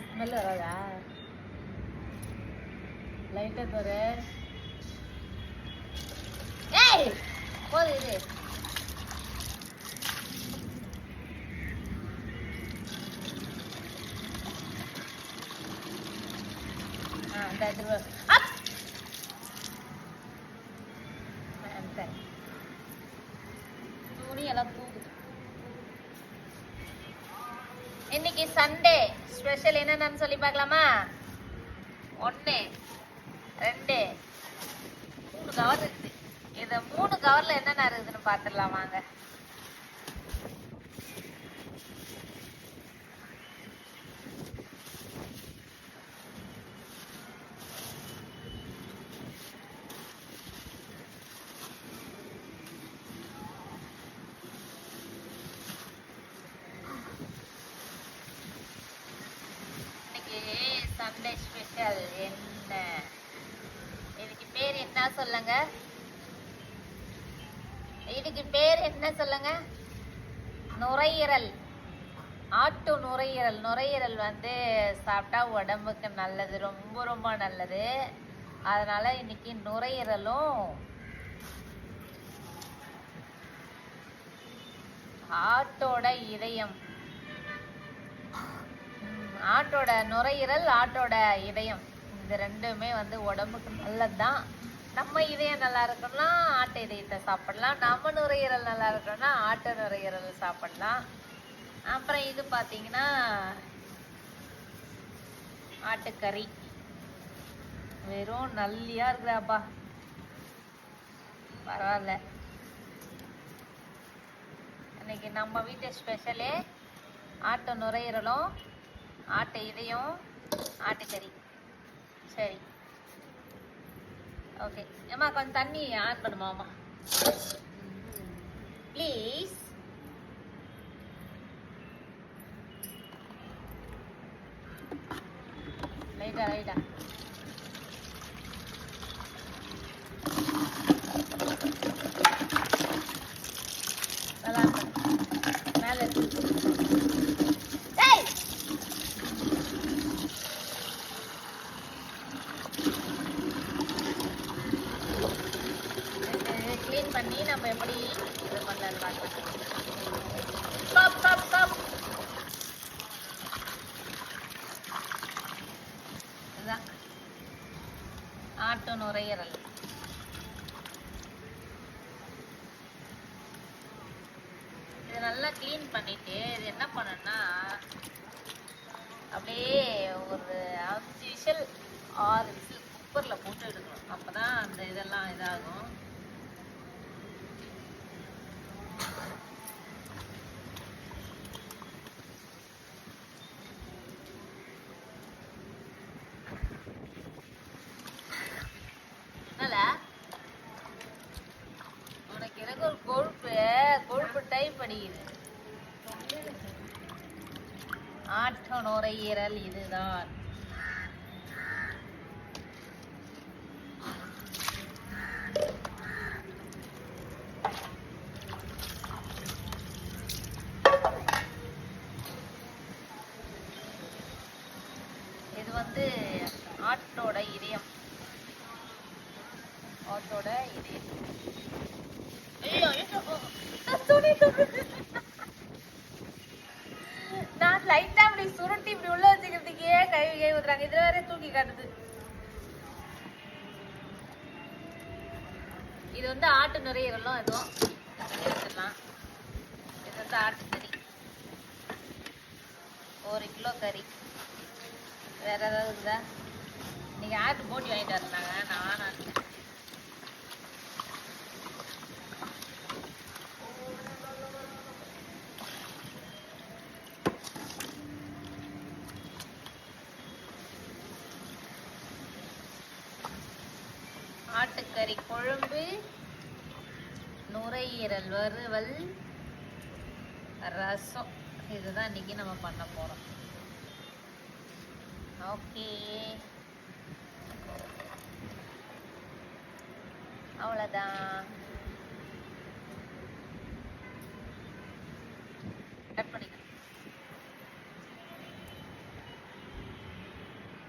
Smell வராதா? லைட்டாக தர ஏய்! போது இது. ஆ இந்த அப்! துணி எல்லாம் தூக்குது. இன்னைக்கு சண்டே ஸ்பெஷல் என்னென்னு சொல்லி பார்க்கலாமா? ஒன்று ரெண்டு மூணு கவர் இருக்குது இந்த மூணு கவரில் என்னென்ன இருக்குதுன்னு பார்த்துடலாம் வாங்க இன்னைக்கு சண்டே ஸ்பெஷல் என்ன இதுக்கு பேர் என்ன சொல்லுங்க? இதுக்கு பேர் என்ன சொல்லுங்க? நுரையீரல். ஆட்டு நுரையீரல். நுரையீரல் வந்து சாப்பிட்டா உடம்புக்கு நல்லது ரொம்ப ரொம்ப நல்லது. அதனால இன்னைக்கு நுரையீரலும் ஆட்டோட இதயம். ஆட்டோட நுரையீரல் ஆட்டோட இதயம். இந்த ரெண்டுமே வந்து உடம்புக்கு நல்லதுதான். நம்ம இதயம் நல்லா இருக்கணும்னா ஆட்டு இதயத்தை சாப்பிடலாம். நம்ம நுரையீரல் நல்லா இருக்கணும்னா ஆட்டு நுரையீரல் சாப்பிடலாம். அப்புறம் இது பார்த்தீங்கன்னா ஆட்டுக்கறி. வெறும் நல்லியா இருக்குதாப்பா பரவாயில்ல. இன்னைக்கு நம்ம வீட்டு ஸ்பெஷலே ஆட்டு நுரையீரலும் ஆட்டு இதயம் ஆட்டுக்கறி. சரி. ஓகே ஏம்மா கொஞ்சம் தண்ணி ஆட் பண்ணுமாம்மா ப்ளீஸ் லைட்டா லைட்டா நல்லா இருக்கு மேலே இருக்கு ஏய் க்ளீன் பண்ணி நம்ம எப்படி இது பண்ணலாம் பார்க்கலாம் இதுதான் ஆட்டு நுரையீரல் இது நல்லா க்ளீன் பண்ணிட்டு இது என்ன பண்ணணும்னா அப்படியே ஒரு அஞ்சு விசில் ஆறு விசில் குக்கரில் போட்டு எடுக்கணும். அப்போ தான் அந்த இதெல்லாம் இதாகும். ஆட்ட நுரையீரல் இதுதான். இது வந்து ஆட்டோட இதயம். ஆட்டோட இதயம். ஐயோ, ஐயோ, நான் துணி துவைக்கிறேன். நான் லைட்டா அப்படி இப்படி உள்ள வச்சுக்கிறதுக்கே கை கை ஊத்துறாங்க? இதுல வேற தூக்கி காட்டுது. இது வந்து ஆட்டு நுரையீரலும் எதுவும் எடுத்துடலாம். இது வந்து ஆட்டு கறி. ஒரு கிலோ கறி. வேற ஏதாவது இருக்குதா நீங்க ஆட்டு போட்டி வாங்கிட்டு வரலாங்க. நான் வேணாம் ஆட்டுக்கறி குழம்பு நுரையீரல் வறுவல் ரசம். இதுதான் இன்னைக்கு நம்ம பண்ண போறோம். ஓகே. அவ்வளோதான்